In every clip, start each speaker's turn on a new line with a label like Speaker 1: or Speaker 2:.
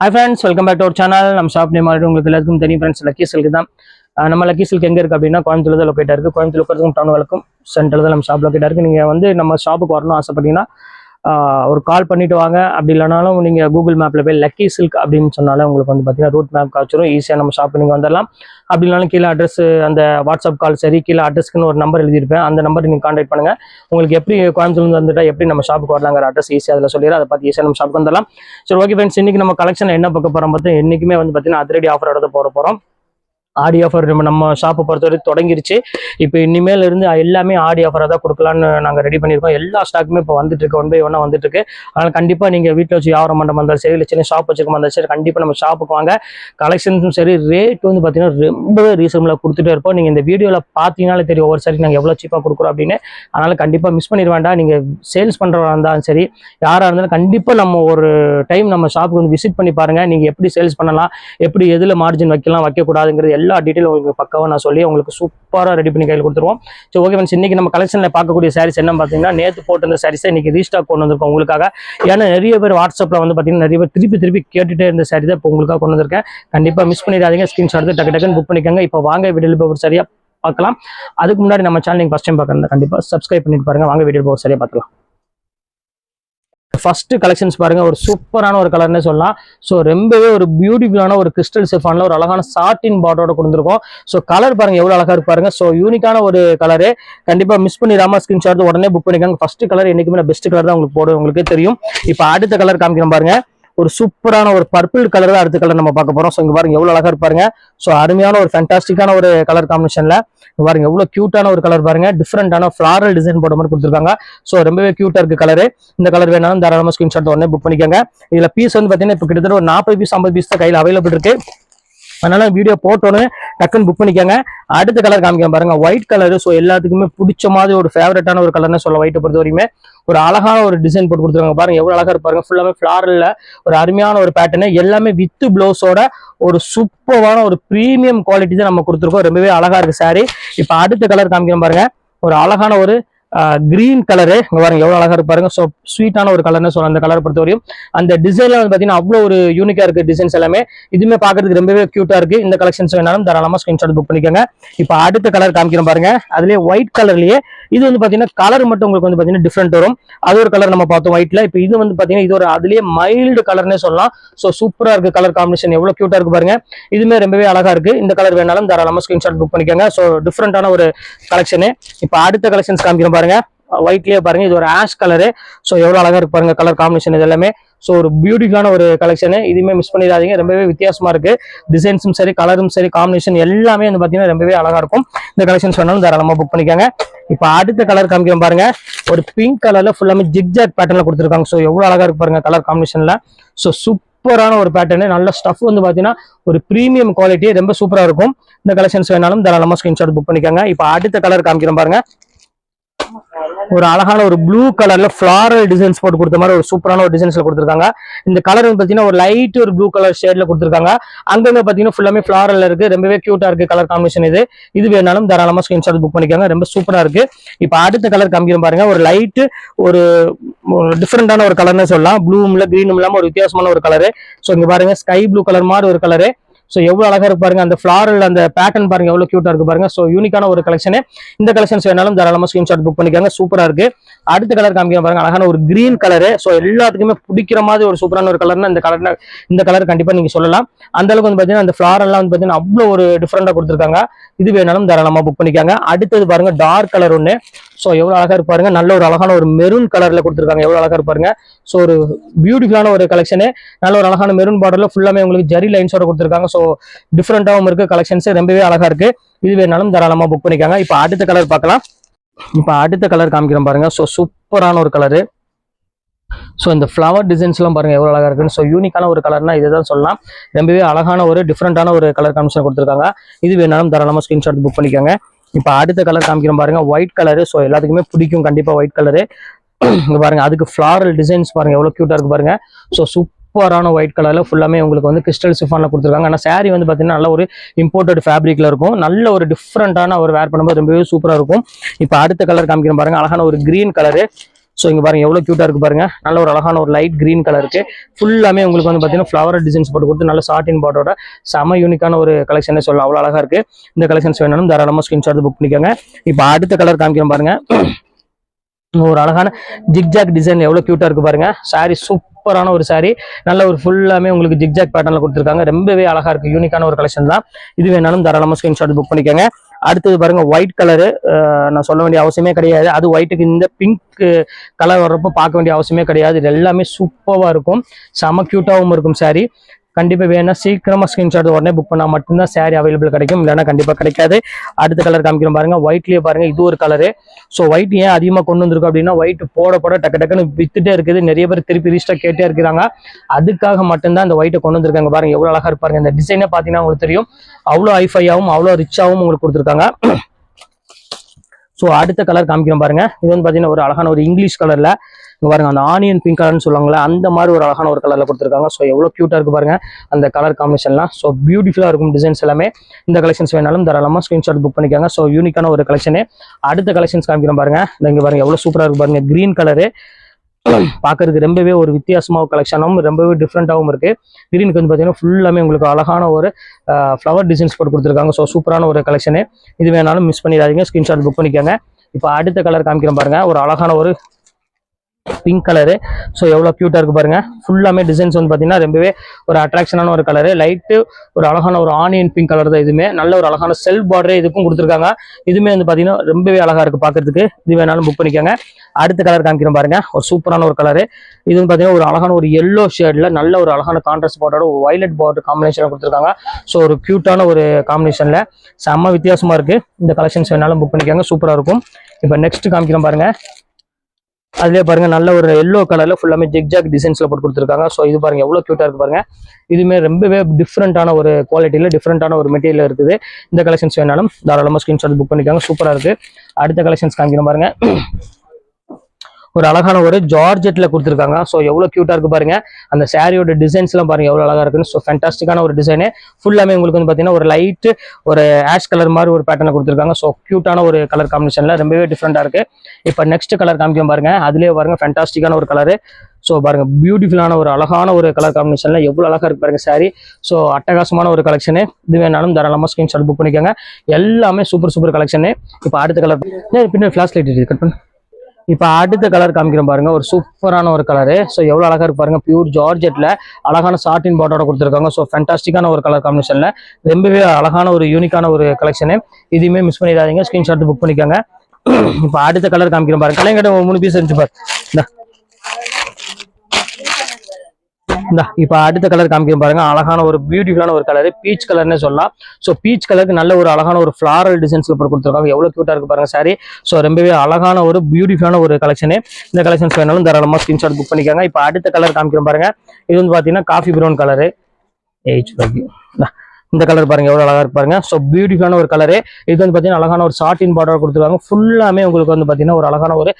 Speaker 1: Hi friends welcome back to our channel நம்ம shop name already உங்களுக்கு எல்லாருக்கும் தெரியும் ஃப்ரெண்ட்ஸ் லக்கி சில்க்கு தான். நம்ம லக்கி சில்க் எங்கே இருக்குது அப்படின்னா கோயம்புத்தூர் தான் லொக்கேட்டாக இருக்குது கோயம்புத்தூர் இருக்கிறதுக்கும் டவுனுகளுக்கும் சென்டரில் தான் நம்ம ஷாப் லொக்கேட்டாக இருக்குது நீங்கள் வந்து நம்ம ஷாப்புக்கு வரணும் ஆசைப்பட்டீங்கன்னா ஒரு கால் பண்ணிட்டு வாங்க. அப்படி இல்லைனாலும் நீங்கள் கூகுள் மேப்பில் போய் லக்கி சில்க் அப்படின்னு சொன்னாலே உங்களுக்கு வந்து பார்த்தீங்கன்னா ரூட் மேப் காய்ச்சிரும் ஈஸியாக நம்ம ஷாப் நீங்கள் வந்துடலாம் அப்படி இல்லைனாலும் கீழே அட்ரஸ் அந்த வாட்ஸ்அப் கால் சரி கீழே அட்ரஸ்க்குன்னு ஒரு நம்பர் எழுதியிருப்பேன். அந்த நம்பர் நீங்கள் கான்டாக்ட் பண்ணுங்க. உங்களுக்கு எப்படி கோயம்புத்தூர் வந்துட்டா எப்படி நம்ம ஷாப்புக்கு வரலாங்கிற அட்ரஸ் ஈஸியாக அதில் சொல்லிடுறேன். அதை பார்த்து ஈஸியாக நம்ம ஷாப்புக்கு வந்துடலாம் சரி ஓகே ஃப்ரெண்ட்ஸ் இன்னைக்கு நம்ம கலெக்ஷன் என்ன பார்க்க போகிறோம் பார்த்து என்றைக்குமே வந்து பார்த்தீங்கன்னா அதிரடி ஆஃபர் எடுத்து போட போகிறோம் ஆடி ஆஃபர் நம்ம நம்ம ஷாப்பை பொறுத்தவரை தொடங்கிருச்சு. இப்போ இனிமேல் இருந்து எல்லாமே ஆடி ஆஃபராக தான் கொடுக்கலான்னு நாங்கள் ரெடி பண்ணியிருக்கோம். எல்லா ஸ்டாக்குமே இப்போ வந்துட்டு இருக்கு. ஒன் பை ஒன்னாக வந்துட்டு இருக்கு. அதனால் கண்டிப்பாக நீங்கள் வீட்டில் வச்சு வியாபாரம் மண்டபம் இருந்தாலும் சரி இல்லை சின்ன ஷாப் வச்சிருக்க இருந்தாலும் சரி கண்டிப்பாக நம்ம ஷாப்புக்கு வாங்க. கலெக்ஷன்ஸும் சரி ரேட் வந்து பார்த்தீங்கன்னா ரொம்பவே ரீசனபிளாக கொடுத்துட்டே இருப்போம். நீங்கள் இந்த வீடியோவில் பார்த்தீங்கனாலே தெரியும் ஒவ்வொரு சரி நாங்கள் எவ்வளோ சீப்பாக கொடுக்குறோம் அப்படின்னு. அதனால் கண்டிப்பாக மிஸ் பண்ணிட வேண்டாம். நீங்கள் சேல்ஸ் பண்ணுறவங்க இருந்தாலும் சரி யாராக இருந்தாலும் கண்டிப்பாக நம்ம ஒரு டைம் நம்ம ஷாப்புக்கு வந்து விசிட் பண்ணி பாருங்கள் நீங்கள் எப்படி சேல்ஸ் பண்ணலாம் எப்படி எதில் மார்ஜின் வைக்கலாம் வைக்கக்கூடாதுங்கிறது எல்லா எல்லா டீட்டெயிலும் உங்களுக்கு பக்காவாக நான் சொல்லி உங்களுக்கு சூப்பராக ரெடி பண்ணி கையில் கொடுத்துருவோம். ஸோ ஓகே ஃப்ரெண்ட்ஸ் இன்னைக்கு நம்ம கலெக்ஷனில் பார்க்கக்கூடிய சாரீஸ் என்ன பார்த்தீங்கன்னா நேற்று போட்டிருந்த சாரீஸை இன்னைக்கு ரீஸ்டாக் கொண்டு வந்திருக்கோம் உங்களுக்காக. ஏன்னா நிறைய பேர் வாட்ஸ்அப்பில் வந்து பார்த்தீங்கன்னா நிறைய பேர் திருப்பி திருப்பி கேட்டுட்டே இருந்த சாரி தான் இப்போ உங்களுக்காக கொண்டு வந்திருக்கேன். கண்டிப்பாக மிஸ் பண்ணிடாதீங்க. ஸ்கிரீன்ஷாட் எடுத்து டக்கு டக்குன்னு புக் பண்ணிக்கோங்க. இப்போ வாங்க வீடியோவில் போகிற ஒரு சரியாக பார்க்கலாம். அதுக்கு முன்னாடி நம்ம சேனல் நீங்கள் ஃபஸ்ட் டைம் பார்க்கறது கண்டிப்பாக சப்ஸ்கிரைப் பண்ணிட்டு பாருங்கள் வாங்க வீடியோ போகிற சரியாக பார்க்கலாம் ஃபர்ஸ்ட் கலெக்ஷன்ஸ் பாருங்க ஒரு சூப்பரான ஒரு கலர்னே சொல்லலாம். ஸோ ரொம்பவே ஒரு பியூட்டிஃபுல்லான ஒரு கிறிஸ்டல் செஃபானில் ஒரு அழகான சாட்டின் பாட்டோட கொடுத்துருக்கோம். ஸோ கலர் பாருங்க எவ்வளோ அழகா இருக்கு பாருங்க. ஸோ யூனிக்கான ஒரு கலரு கண்டிப்பாக மிஸ் பண்ணிடாம ஸ்கிரீன்ஷாட் உடனே புக் பண்ணிக்காங்க. ஃபர்ஸ்ட் கலர் என்னைக்குமே பெஸ்ட் கலர் தான் உங்களுக்கு போடுவேன் உங்களுக்கே தெரியும். இப்போ அடுத்த கலர் காமிக்கிறோம் பாருங்க. ஒரு சூப்பரான ஒரு பர்பிள் கலர் தான் அடுத்த கலர் நம்ம பார்க்க போறோம். ஸோ இங்க பாருங்க எவ்வளவு அழகா இருப்பாருங்க ஸோ அருமையான ஒரு ஃபேண்டாஸ்டிக்கான ஒரு கலர் காம்பினேஷன்ல இங்க பாருங்க எவ்வளவு கியூட்டான ஒரு கலர் பாருங்க. டிஃப்ரெண்டான ஃபிளாரல் டிசைன் போட மாதிரி கொடுத்துருக்காங்க. ஸோ ரொம்பவே கியூட்டா இருக்கு கலரு இந்த கலர் வேணாலும் தாராளமாக ஸ்கிரீன்ஷாட் உடனே புக் பண்ணிக்கோங்க. இதுல பீஸ் வந்து பாத்தீங்கன்னா இப்போ கிட்டத்தட்ட ஒரு நாற்பது பீஸ் ஐம்பது பீஸ் தான் கையில் அவைலபிள் இருக்கு. அதனால வீடியோ போட்டோன்னு டக்குன்னு புக் பண்ணிக்கோங்க. அடுத்த கலர் காமிக்க பாருங்க. ஒயிட் கலர் ஸோ எல்லாத்துக்குமே பிடிச்ச மாதிரி ஒரு ஃபேவரட்டான ஒரு கலர்னு சொல்ல ஒயிட்டை பொறுத்த வரையுமே. ஒரு அழகான ஒரு டிசைன் போட்டு கொடுத்துருக்காங்க பாருங்க. எவ்வளோ அழகா இருப்பாருங்க. ஃபுல்லாமே ஃபிளாரில் ஒரு அருமையான ஒரு பேட்டர்னு எல்லாமே வித்து ப்ளவுஸோட ஒரு சூப்பரான ஒரு ப்ரீமியம் குவாலிட்டி தான் நம்ம கொடுத்துருக்கோம். ரொம்பவே அழகா இருக்கு சாரி இப்போ அடுத்த கலர் காமிக்கிறோம் பாருங்க. ஒரு அழகான ஒரு கிரீன் கலரு இங்க பாருங்க எவ்வளவு அழகா இருப்பாருங்க ஸோ ஸ்வீட்டான ஒரு கலர்னு சொல்லலாம் அந்த கலர் பொறுத்தவரையும் அந்த டிசைன்ல வந்து பாத்தீங்கன்னா அவ்வளவு ஒரு யூனிக்கா இருக்கு டிசைன்ஸ் எல்லாமே. இதுவுமே பாக்குறதுக்கு ரொம்பவே கியூட்டா இருக்கு. இந்த கலெக்ஷன்ஸ் வேணாலும் தாராளமா ஸ்கிரீன்ஷாட் புக் பண்ணிக்கோங்க. இப்போ அடுத்த கலர் காமிக்கிறோம் பாருங்க. அதுலயே ஒயிட் கலர்லயே இது வந்து பாத்தீங்கன்னா கலர் மட்டும் உங்களுக்கு வந்து பாத்தீங்கன்னா டிஃப்ரெண்ட் வரும். அது ஒரு கலர் நம்ம பார்த்தோம் ஒயிட்ல இப்போ இது வந்து பாத்தீங்கன்னா இது ஒரு அதுலயே மைல்டு கலர்னே சொல்லலாம். ஸோ சூப்பரா இருக்கு கலர் காம்பினேஷன் எவ்வளவு கியூட்டா இருக்கு பாருங்க. இதுமே ரொம்பவே அழகா இருக்கு. இந்த கலர் வேணாலும் தாராளமா ஸ்கிரீன்ஷாட் புக் பண்ணிக்கோங்க. ஸோ டிஃப்ரெண்ட்டான ஒரு கலெக்ஷனு இப்போ அடுத்த கலெக்ஷன்ஸ் காமிக்கிறோம் பாருங்க. ஒயிட்லயே பாருங்க. இது ஒரு ஆஷ் கலரு ஸோ எவ்வளவு அழகா இருக்கு பாருங்க. கலர் காம்பினேஷன் இது எல்லாமே. ஸோ ஒரு பியூட்டிஃபுல்லான ஒரு கலெக்ஷனு இதுவுமே மிஸ் பண்ணிடாதீங்க. ரொம்பவே வித்தியாசமா இருக்கு. டிசைன்ஸும் சரி கலரும் சரி காம்பினேஷன் எல்லாமே வந்து பாத்தீங்கன்னா ரொம்பவே அழகா இருக்கும். இந்த கலெக்ஷன்ஸ் வேணாலும் தாராளமா புக் பண்ணிக்கோங்க. இப்போ அடுத்த கலர் காமிக்கிறோம் பாருங்க. ஒரு பிங்க் கலர்ல ஃபுல்லாமே ஜிக்ஜாக் பேட்டர்ல கொடுத்துருக்காங்க. ஸோ எவ்வளவு அழகா இருக்கு பாருங்க கலர் காம்பினேஷன்ல ஸோ சூப்பரான ஒரு பேட்டர்னு நல்ல ஸ்டஃப் வந்து பாத்தீங்கன்னா ஒரு ப்ரீமியம் குவாலிட்டி ரொம்ப சூப்பரா இருக்கும். இந்த கலெக்ஷன்ஸ் வேணாலும் தாராளமா ஸ்கிரீன்ஷாட் புக் பண்ணிக்கோங்க. இப்போ அடுத்த கலர் காமிக்கிறோம் பாருங்க. ஒரு அழகான ஒரு ப்ளூ கலர்ல ஃபிளாரல் டிசைன்ஸ் போட்டு கொடுத்த மாதிரி ஒரு சூப்பரான ஒரு டிசைன்ஸ்ல கொடுத்துருக்காங்க. இந்த கலர் வந்து பாத்தீங்கன்னா ஒரு லைட் ஒரு ப்ளூ கலர் ஷேட்ல கொடுத்துருக்காங்க. அங்கங்க பாத்தீங்கன்னா ஃபுல்லாமே ஃபிளாரல் இருக்கு. ரொம்பவே கியூட்டா இருக்கு கலர் காம்பினேஷன் இது. இது வேணாலும் தாராளமா ஸ்கிரீன்ஷாட் புக் பண்ணிக்காங்க. ரொம்ப சூப்பரா இருக்கு. இப்போ அடுத்த கலர் காமிக்கிறோம் பாருங்க. ஒரு லைட் ஒரு டிஃப்ரெண்டான ஒரு கலர்னு சொல்லலாம். ப்ளூம்ல கிரீனும் இல்லாம ஒரு வித்தியாசமான ஒரு கலரு ஸோ இங்க பாருங்க ஸ்கை ப்ளூ கலர் மாதிரி ஒரு கலரு ஸோ எவ்வளோ அழகாக இருக்கு பாருங்க. அந்த ஃப்ளாரில் அந்த பேட்டர்ன் பாருங்க எவ்வளோ க்யூட்டாக இருக்கு பாருங்க. ஸோ யூனிக்கான ஒரு கலெக்ஷனு இந்த கலெக்ஷன்ஸ் வேணாலும் தாராளமாக ஸ்கிரீன்ஷாட் புக் பண்ணிக்காங்க. சூப்பராக இருக்கு. அடுத்த கலர் காமிக்கிற பாருங்க. அழகான ஒரு கிரீன் கலரு ஸோ எல்லாத்துக்குமே பிடிக்கிற மாதிரி ஒரு சூப்பரான ஒரு கலர்னா இந்த கலர் இந்த கலர் கண்டிப்பாக நீங்கள் சொல்லலாம். அந்த அளவுக்கு வந்து பார்த்தீங்கன்னா அந்த ஃப்ளாரெல்லாம் வந்து பார்த்தீங்கன்னா அவ்வளோ ஒரு டிஃப்ரெண்ட்டாக கொடுத்துருக்காங்க. இது வேணாலும் தாராளமாக புக் பண்ணிக்காங்க. அடுத்தது பாருங்க டார்க் கலர் ஒன்று ஸோ எவ்வளோ அழகாக இருப்பாருங்க நல்ல ஒரு அழகான ஒரு மெரூன் கலரில் கொடுத்துருக்காங்க. எவ்வளோ அழகாக இருப்பாருங்க ஸோ ஒரு பியூட்டிஃபுல்லான ஒரு கலெக்ஷனு நல்ல ஒரு அழகான மெரூன் பார்டரில் ஃபுல்லாமே உங்களுக்கு ஜரி லைன்ஸோட கொடுத்துருக்காங்க. ஸோ டிஃப்ரெண்ட்டாகவும் இருக்குது கலெக்ஷன்ஸ் ரொம்பவே அழகாக இருக்குது இது வேணாலும் தாராளமாக புக் பண்ணிக்காங்க. இப்போ அடுத்த கலர் பார்க்கலாம். இப்போ அடுத்த கலர் காமிக்கிறோம் பாருங்கள் ஸோ சூப்பரான ஒரு கலரு ஸோ இந்த ஃப்ளவர் டிசைன்ஸ்லாம் பாருங்கள் எவ்வளோ அழகாக இருக்குன்னு. ஸோ யூனிக்கான ஒரு கலர்னா இதுதான் சொல்லலாம். ரொம்பவே அழகான ஒரு டிஃப்ரெண்ட்டான ஒரு கலர் காமிஷன் கொடுத்துருக்காங்க. இது வேணாலும் தாராளமாக ஸ்க்ரீன்ஷாட் புக் பண்ணிக்கோங்க. இப்போ அடுத்த கலர் காமிக்கிறோம் பாருங்க. ஒயிட் கலரு ஸோ எல்லாத்துக்குமே பிடிக்கும். கண்டிப்பாக ஒயிட் கலரு பாருங்க அதுக்கு ஃப்ளாரல் டிசைன்ஸ் பாருங்க எவ்வளோ க்யூட்டாக இருக்கு பாருங்க. ஸோ சூப்பரான ஒயிட் கலர்ல ஃபுல்லாமே உங்களுக்கு வந்து கிறிஸ்டல் சிஃபான்ல கொடுத்துருக்காங்க. ஆனால் saree வந்து பார்த்தீங்கன்னா நல்ல ஒரு இம்போர்ட்டட் ஃபேப்ரிக்ல இருக்கும். நல்ல ஒரு டிஃப்ரெண்டான ஒரு வேர் பண்ணும்போது ரொம்பவே சூப்பராக இருக்கும். இப்போ அடுத்த கலர் காமிக்கிறோம் பாருங்க. அழகான ஒரு கிரீன் கலரு ஸோ இங்கே பாருங்க எவ்வளோ க்யூட்டாக இருக்கு பாருங்க. நல்ல ஒரு அழகான ஒரு லைட் கிரீன் கலருக்கு ஃபுல்லாமே உங்களுக்கு வந்து பார்த்தீங்கன்னா ஃப்ளவர் டிசைன்ஸ் போட்டு கொடுத்து நல்ல சாட்டின் பாட்டோட செம யூனிக்கான ஒரு கலெக்ஷனே சொல்லலாம். அவ்வளோ அழகா இருக்கு. இந்த கலெக்ஷன்ஸ் வேணாலும் தாராளமாக ஸ்கிரீன்ஷாட் புக் பண்ணிக்கோங்க. இப்போ அடுத்த கலர் காமிக்கிறோம் பாருங்க. ஒரு அழகான ஜிக்ஜாக் டிசைன் எவ்வளோ க்யூட்டாக இருக்கு பாருங்க. சாரி சூப்பரான ஒரு சாரீ நல்ல ஒரு ஃபுல்லாமே உங்களுக்கு ஜிக்ஜாக் பேட்டர்ல கொடுத்துருக்காங்க. ரொம்பவே அழகா இருக்கு. யூனிக்கான ஒரு கலெக்ஷன் தான். இது வேணாலும் தாராளமாக ஸ்கிரீன்ஷாட் புக் பண்ணிக்கோங்க. அடுத்தது பாருங்க ஒயிட் கலரு நான் சொல்ல வேண்டிய அவசியமே கிடையாது. அது ஒயிட்டுக்கு இந்த பிங்க் கலர் வர்றப்போ பார்க்க வேண்டிய அவசியமே கிடையாது. இது எல்லாமே சூப்பராக இருக்கும். செம க்யூட்டாகவும் இருக்கும் சாரி கண்டிப்பாக வேணா சீக்கிரமாக ஸ்கிரீன்ஷாட் உடனே புக் பண்ணால் மட்டும்தான் சாரீ அவைலபிள் கிடைக்கும். இல்லைனா கண்டிப்பாக கிடைக்காது. அடுத்த கலர் காமிக்கிறோம் பாருங்க. ஒயிட்லேயே பாருங்க. இது ஒரு கலரு ஸோ ஒயிட் ஏன் அதிகமாக கொண்டு வந்திருக்கும் அப்படின்னா ஒயிட் போட போட டக்கு டக்குன்னு வித்துட்டே இருக்குது. நிறைய பேர் திருப்பி ரீஸ்டாக கேட்டே இருக்கிறாங்க. அதுக்காக மட்டும்தான் இந்த ஒயிட்டை கொண்டு வந்திருக்காங்க பாருங்க. எவ்வளோ அழகாக இருப்பாருங்க இந்த டிசைனே பார்த்தீங்கன்னா உங்களுக்கு தெரியும். அவ்வளோ ஹைஃபையாகவும் அவ்வளோ ரிச்சாகவும் உங்களுக்கு கொடுத்துருக்காங்க. ஸோ அடுத்த கலர் காமிக்கிறோம் பாருங்க. இது வந்து பாத்தீங்கன்னா ஒரு அழகான ஒரு இங்கிலீஷ் கலர்ல இங்க பாருங்க அந்த ஆனியன் பிங்க் கலர்னு சொல்லுவாங்களே அந்த மாதிரி ஒரு அழகான ஒரு கலர்ல கொடுத்துருக்காங்க. ஸோ எவ்வளோ கியூட்டா இருக்கு பாருங்க அந்த கலர் காம்பினேஷன்லாம் ஸோ பியூட்டிஃபுல்லா இருக்கும் டிசைன்ஸ் எல்லாமே. இந்த கலெக்ஷன்ஸ் வேணாலும் தாராளமாக ஸ்கிரீன்ஷாட் புக் பண்ணிக்காங்க. ஸோ யூனிக்கான ஒரு கலெக்ஷனு அடுத்த கலெக்ஷன்ஸ் காமிக்கிறோம் பாருங்க. இந்த இங்க பாருங்க எவ்வளோ சூப்பராக இருக்கு பாருங்க கிரீன் கலரு பார்க்கறதுக்கு ரொம்பவே ஒரு வித்தியாசமாகவும் கலெக்ஷனாகவும் ரொம்பவே டிஃப்ரெண்ட்டாகவும் இருக்கு. கிரீனுக்கு வந்து பார்த்தீங்கன்னா ஃபுல்லாமே உங்களுக்கு அழகான ஒரு ஃப்ளவர் டிசைன்ஸ் போட்டு கொடுத்துருக்காங்க. ஸோ சூப்பரான ஒரு கலெக்ஷனு இது வேணாலும் மிஸ் பண்ணிடாதீங்க. ஸ்கிரீன்ஷாட் புக் பண்ணிக்கோங்க. இப்போ அடுத்த கலர் காமிக்கிறேன் பாருங்க. ஒரு அழகான ஒரு பிங்க் கலரு ஸோ எவ்வளோ க்யூட்டாக இருக்கு பாருங்க. ஃபுல்லாமே டிசைன்ஸ் வந்து பார்த்தீங்கன்னா ரொம்பவே ஒரு அட்ராக்ஷனான ஒரு கலரு லைட்டு ஒரு அழகான ஒரு ஆனியன் பிங்க் கலர் தான் இதுவுமே. நல்ல ஒரு அழகான செல்ஃப் பார்டரே இதுக்கும் கொடுத்துருக்காங்க. இதுவுமே வந்து பார்த்தீங்கன்னா ரொம்பவே அழகா இருக்கு பார்க்குறதுக்கு இது வேணாலும் புக் பண்ணிக்கோங்க. அடுத்த கலர் காமிக்கிறோம் பாருங்க. ஒரு சூப்பரான ஒரு கலரு இது வந்து பார்த்தீங்கன்னா ஒரு அழகான ஒரு எல்லோ ஷேடில் நல்ல ஒரு அழகான கான்ட்ராஸ்ட் பார்டரோட ஒரு வைலட் பார்டர் காம்பினேஷன் கொடுத்துருக்காங்க. ஸோ ஒரு க்யூட்டான ஒரு காம்பினேஷன்ல செம்ம வித்தியாசமா இருக்கு. இந்த கலெக்ஷன்ஸ் வேணாலும் புக் பண்ணிக்கோங்க. சூப்பராக இருக்கும். இப்போ நெக்ஸ்ட் காமிக்கிறோம் பாருங்க. அதுலேயே பாருங்க நல்ல ஒரு எல்லோ கலர்ல ஃபுல்லாமே ஜிக்ஜாக் டிசைன்ஸ்ல போட்டு கொடுத்துருக்காங்க. ஸோ இது பாருங்க எவ்வளவு கியூட்டா இருக்கு பாருங்க. இதுவுமே ரொம்பவே டிஃப்ரெண்டான ஒரு குவாலிட்டியில டிஃப்ரெண்டான ஒரு மெட்டீரியல் இருக்குது. இந்த கலெக்ஷன்ஸ் வேணாலும் தாராளமா ஸ்கிரீன்ஷாட் புக் பண்ணிக்காங்க. சூப்பரா இருக்கு. அடுத்த கலெக்ஷன்ஸ் காமிக்கணும் பாருங்க. ஒரு அழகான ஒரு ஜார்ஜெட்ல கொடுத்துருக்காங்க. ஸோ எவ்வளோ க்யூட்டாக இருக்கு பாருங்க. அந்த சாரியோட டிசைன்ஸ் எல்லாம் பாருங்க அழகாக அழகா இருக்குன்னு. ஸோ ஃபேண்டாஸ்டிக்கான ஒரு டிசைனு ஃபுல்லாமே உங்களுக்கு வந்து பார்த்தீங்கன்னா ஒரு லைட்டு ஒரு ஆஷ் கலர் மாதிரி ஒரு பேட்டர்ல கொடுத்துருக்காங்க. ஸோ க்யூட்டான ஒரு கலர் காம்பினேஷன்ல ரொம்பவே டிஃப்ரெண்டா இருக்கு. இப்போ நெக்ஸ்ட் கலர் காமிக்கும் பாருங்க. அதுலேயே பாருங்க ஃபேண்டாஸ்டிக்கான ஒரு கலரு ஸோ பாருங்க பியூட்டிஃபுல்லான ஒரு அழகான ஒரு கலர் காம்பினேஷன்ல எவ்வளவு அழகா இருக்கு பாருங்க சாரி ஸோ அட்டகாசமான ஒரு கலெக்ஷனு இது வேணாலும் தாராளமா ஸ்கிரீன்ஷாட் புக் பண்ணிக்கோங்க. எல்லாமே சூப்பர் சூப்பர் கலெக்ஷனு இப்போ அடுத்த கலர் பின்னாடி ஃபிளாஷ் லைட் கட் பண்ணு. இப்போ அடுத்த கலர் காமிக்கிறோம் பாருங்க. ஒரு சூப்பரான ஒரு கலரு ஸோ எவ்வளோ அழகா இருக்கு பாருங்க. பியூர் ஜார்ஜெட்டில் அழகான சாட்டின் பாட்டோட கொடுத்துருக்காங்க. ஸோ ஃபேண்டாஸ்டிக்கான ஒரு கலர் காம்பினேஷன்ல ரொம்பவே அழகான ஒரு யூனிக்கான ஒரு கலெக்ஷனு இதையுமே மிஸ் பண்ணிடாதீங்க. ஸ்கிரீன்ஷாட் புக் பண்ணிக்கோங்க. இப்போ அடுத்த கலர் காமிக்கிறோம் பாருங்க. கலைஞர் மூணு பீஸ் இருந்துச்சு பாரு. இந்தா. இப்போ அடுத்த கலர் காமிக்கிறோம் பாருங்க. அழகான ஒரு பியூட்டிஃபுல்லான ஒரு கலர் பீச் கலர்னே சொல்லலாம். ஸோ பீச் கலருக்கு நல்ல ஒரு அழகான ஒரு ஃபிளாரல் டிசைன்ஸ்ல போட்டு கொடுத்துருக்காங்க. எவ்வளோ கியூட்டா இருக்கு பாருங்க சாரி ஸோ ரொம்பவே அழகான ஒரு பியூட்டிஃபுல்லான ஒரு கலெக்ஷனு இந்த கலெக்ஷன்ஸ் வேணாலும் தாராளமாக ஸ்கிரீன்ஷாட் புக் பண்ணிக்காங்க. இப்போ அடுத்த கலர் காமிக்கிறோம் பாருங்க. இது வந்து பார்த்தீங்கன்னா காஃபி ப்ரௌன் கலரு ஏஜ் இந்த கலர் பாருங்க எவ்வளவு அழகா இருப்பாருங்க ஸோ பியூட்டிஃபுல்லான ஒரு கலரு இது வந்து பாத்தீங்கன்னா அழகான ஒரு சாட்டின் பார்டர் கொடுத்துருக்காங்க. ஃபுல்லாமே உங்களுக்கு வந்து பாத்தீங்கன்னா ஒரு அழகான ஒரு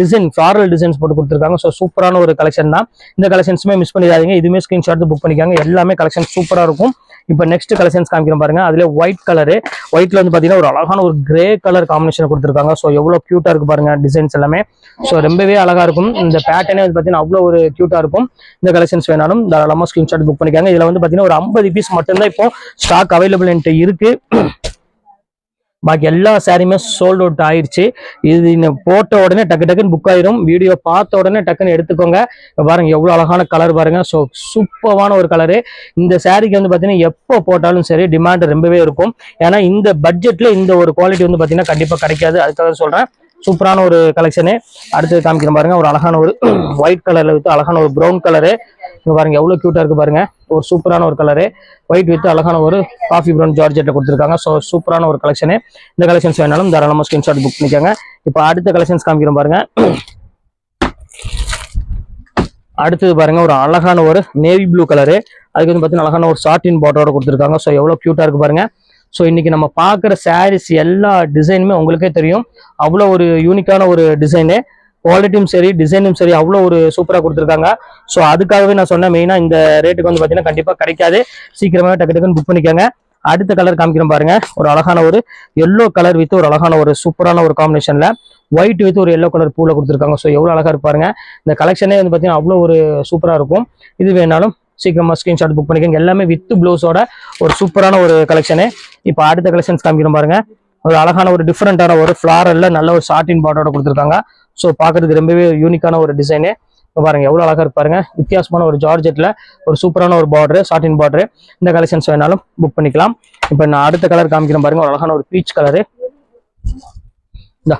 Speaker 1: டிசைன் ஃபிளாரல் டிசைன்ஸ் போட்டு கொடுத்துருக்காங்க. ஸோ சூப்பரான ஒரு கலெக்ஷன் தான். இந்த கலெக்ஷன்ஸுமே மிஸ் பண்ணிடாதீங்க. இதுவுமே ஸ்கிரீன்ஷாட் புக் பண்ணிக்காங்க. எல்லாமே கலெக்ஷன் சூப்பரா இருக்கும். இப்போ நெக்ஸ்ட் கலெக்ஷன்ஸ் காமிக்கிறேன் பாருங்க. அதுல ஒயிட் கலரு ஒயிட்ல வந்து பாத்தீங்கன்னா ஒரு அழகான ஒரு கிரே கலர் காம்பினேஷன் கொடுத்துருக்காங்க. ஸோ எவ்வளவு கியூட்டா இருக்கு பாருங்க டிசைன்ஸ் எல்லாமே. ஸோ ரொம்பவே அழகா இருக்கும். இந்த பேட்டர்னே வந்து பாத்தீங்கன்னா அவ்வளோ ஒரு கியூட்டா இருக்கும். இந்த கலெக்ஷன்ஸ் வேணாலும் தாராளமா ஸ்கிரீன்ஷாட் புக் பண்ணிக்காங்க. இதுல வந்து பாத்தீங்கன்னா ஒரு ஐம்பது பீஸ் மட்டும்தான் இப்போ ஸ்டாக் அவைலபிள் என்கிட்ட இருக்கு. பாக்கி எல்லா சாரியுமே சோல்ட் அவுட் ஆயிடுச்சு இது போட்ட உடனே டக்கு டக்குன்னு புக் ஆயிரும். வீடியோ பார்த்த உடனே டக்குன்னு எடுத்துக்கோங்க. பாருங்க எவ்வளவு அழகான கலர் பாருங்க. ஸோ சூப்பரான ஒரு கலரு இந்த சாரிக்கு வந்து பாத்தீங்கன்னா எப்போ போட்டாலும் சரி டிமாண்ட் ரொம்பவே இருக்கும். ஏன்னா இந்த பட்ஜெட்ல இந்த ஒரு குவாலிட்டி வந்து பாத்தீங்கன்னா கண்டிப்பா கிடைக்காது. அதுக்காக சொல்றேன். சூப்பரான ஒரு கலெக்ஷனு அடுத்து காமிக்கிறேன் பாருங்க. ஒரு அழகான ஒரு ஒயிட் கலர்ல வித்து அழகான ஒரு ப்ரௌன் கலரு இங்க பாருங்க எவ்வளவு கியூட்டா இருக்கு பாருங்க. ஒரு சூப்பரான ஒரு கலரு ஒயிட் வித் அழகான ஒரு காஃபி ப்ரௌன் ஜார்ஜெட்டை கொடுத்துருக்காங்க. ஸோ சூப்பரான ஒரு கலெக்ஷனு இந்த கலெக்ஷன்ஸ் வேணாலும் தாராளமாக ஸ்கிரீன்ஷாட் புக் பண்ணிக்கோங்க. இப்போ அடுத்த கலெக்ஷன்ஸ் காமிக்கிறோம் பாருங்க. அடுத்தது பாருங்க ஒரு அழகான ஒரு நேவி ப்ளூ கலரு அதுக்கு வந்து பார்த்தீங்கன்னா அழகான ஒரு சாட்டின் பாட்டோட கொடுத்துருக்காங்க. ஸோ எவ்வளோ க்யூட்டாக இருக்கு பாருங்க. ஸோ இன்னைக்கு நம்ம பார்க்குற சாரீஸ் எல்லா டிசைனுமே உங்களுக்கே தெரியும். அவ்வளோ ஒரு யூனிக்கான ஒரு டிசைனு குவாலிட்டியும் சரி டிசைனும் சரி அவ்வளோ ஒரு சூப்பராக கொடுத்துருக்காங்க. ஸோ அதுக்காகவே நான் சொன்னேன் மெயினாக இந்த ரேட்டுக்கு வந்து பார்த்தீங்கன்னா கண்டிப்பாக கிடைக்காது. சீக்கிரமாக டக்கு டக்குன்னு புக் பண்ணிக்கோங்க. அடுத்த கலர் காமிக்கிறோம் பாருங்க. ஒரு அழகான ஒரு எல்லோ கலர் வித் ஒரு அழகான ஒரு சூப்பரான ஒரு காம்பினேஷன்ல ஒயிட் வித் ஒரு எல்லோ கலர் பூவில் கொடுத்துருக்காங்க. ஸோ எவ்வளோ அழகாக இருப்பாருங்க இந்த கலெக்ஷனே வந்து பார்த்தீங்கன்னா அவ்வளோ ஒரு சூப்பராக இருக்கும். இது வேணாலும் சீக்கிரமாக ஸ்க்ரீன்ஷாட் புக் பண்ணிக்கோங்க. எல்லாமே வித் ப்ளவுஸோட ஒரு சூப்பரான ஒரு கலெக்ஷனு இப்போ அடுத்த கலெக்ஷன்ஸ் காமிக்கிறோம் பாருங்க. ஒரு அழகான ஒரு டிஃப்ரெண்டான ஒரு ஃப்ளாரல்ல நல்ல ஒரு ஷார்டின் பாட்டோட கொடுத்துருக்காங்க. ஸோ பார்க்கறதுக்கு ரொம்பவே யூனிக்கான ஒரு டிசைனு இப்போ பாருங்க எவ்வளோ அழகாக இருப்பாருங்க வித்தியாசமான ஒரு ஜார்ஜெட்டில் ஒரு சூப்பரான ஒரு பார்டரு ஷார்டின் பார்டரு இந்த கலெக்ஷன்ஸ் வேணாலும் புக் பண்ணிக்கலாம். இப்போ நான் அடுத்த கலர் காமிக்கிறேன் பாருங்க. ஒரு அழகான ஒரு பீச் கலரு இந்த.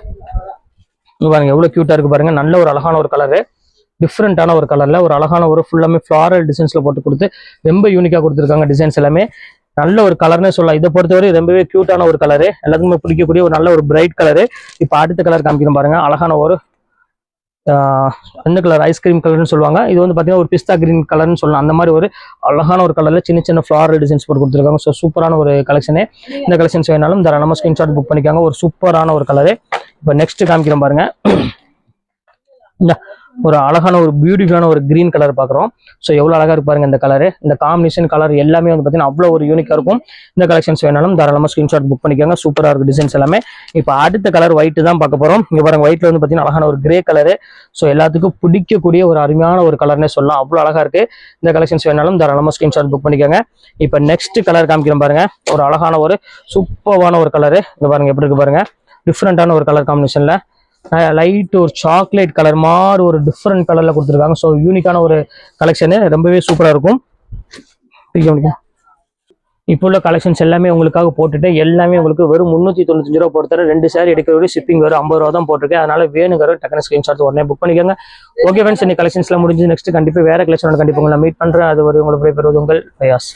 Speaker 1: பாருங்க எவ்வளோ க்யூட்டாக இருக்கு பாருங்க. நல்ல ஒரு அழகான ஒரு கலரு டிஃப்ரெண்ட்டான ஒரு கலரில் ஒரு அழகான ஒரு ஃபுல்லாமே ஃப்ளாரல் டிசைன்ஸில் போட்டு கொடுத்து ரொம்ப யூனிக்காக கொடுத்துருக்காங்க டிசைன்ஸ் எல்லாமே. நல்ல ஒரு கலர்னே சொல்லலாம். இதை பொறுத்தவரை ரொம்பவே கியூட்டான ஒரு கலரு எல்லாத்துக்குமே பிடிக்கக்கூடிய ஒரு நல்ல ஒரு பிரைட் கலரு இப்போ அடுத்த கலர் காமிக்கிறோம் பாருங்க. அழகான ஒரு அந்த கலர் ஐஸ்கிரீம் கலர்னு சொல்லுவாங்க. இது வந்து பார்த்தீங்கன்னா ஒரு பிஸ்தா கிரீன் கலர்னு சொல்லலாம். அந்த மாதிரி ஒரு அழகான ஒரு கலர்ல சின்ன சின்ன ஃப்ளாரல் டிசைன்ஸ் போட்டு கொடுத்துருக்காங்க. ஸோ சூப்பரான ஒரு கலெக்ஷனே இந்த கலெக்ஷன்ஸ் வேணாலும் தாராளமாக ஸ்கிரீன்ஷாட் புக் பண்ணிக்காங்க. ஒரு சூப்பரான ஒரு கலரு இப்போ நெக்ஸ்ட் காமிக்கிறோம் பாருங்க. இந்த ஒரு அழகான ஒரு பியூட்டிஃபுல்லான ஒரு கிரீன் கலர் பார்க்குறோம். ஸோ எவ்வளோ அழகாக இருப்பாருங்க பாருங்க இந்த கலரு இந்த காம்பினேஷன் கலர் எல்லாமே வந்து பார்த்தீங்கன்னா அவ்வளோ ஒரு யூனிக்காக இருக்கும். இந்த கலெக்ஷன்ஸ் வேணாலும் தாராளமாக ஸ்க்ரீன்ஷாட் புக் பண்ணிக்கோங்க. சூப்பராக இருக்கும் டிசைன்ஸ் எல்லாமே. இப்போ அடுத்த கலர் ஒயிட்டு தான் பார்க்க போகிறோம் இங்கே பாருங்க ஒயிட்ல வந்து பார்த்தீங்கன்னா அழகான ஒரு கிரே கலரு ஸோ எல்லாத்துக்கும் பிடிக்கக்கூடிய ஒரு அருமையான ஒரு கலர்னே சொல்லலாம். அவ்வளோ அழகாக இருக்குது இந்த கலெக்ஷன்ஸ் வேணாலும் தாராளமாக ஸ்க்ரீன்ஷாட் புக் பண்ணிக்கோங்க. இப்போ நெக்ஸ்ட் கலர் காமிக்கிறேன் பாருங்க. ஒரு அழகான ஒரு சூப்பரான ஒரு கலரு இங்கே பாருங்க எப்படி இருக்கு பாருங்க. டிஃப்ரெண்ட்டான ஒரு கலர் காம்பினேஷனில் லைட் ஒரு சாக்லேட் கலர் மாதிரி ஒரு டிஃப்ரெண்ட் கலர்ல கொடுத்துருக்காங்க. ஸோ யூனிக்கான ஒரு கலெக்ஷனு ரொம்பவே சூப்பராக இருக்கும். முடியும் இப்போ உள்ள கலெக்ஷன்ஸ் எல்லாமே உங்களுக்காக போட்டுட்டு எல்லாமே உங்களுக்கு வெறும் முந்நூற்றி தொண்ணூத்தஞ்சு ரூபா பொறுத்தவரை ரெண்டு சேர் எடுக்கிற ஷிப்பிங் வரும் ஐம்பது ரூபா தான் போட்டிருக்கேன். அதனால வேணுங்கிற டக்குனு ஸ்க்ரீன்ஷாட் உடனே புக் பண்ணிக்கோங்க. ஓகே ஃப்ரெண்ட்ஸ் இன்னைக்கு கலெக்ஷன்ஸ்லாம் முடிஞ்சு நெக்ஸ்ட் கண்டிப்பாக வேற கலெக்ஷனோட கண்டிப்பாக உங்களை மீட் பண்ணுறேன் அது வரை உங்களுக்கு பெறுவது உங்கள் பயாஸ்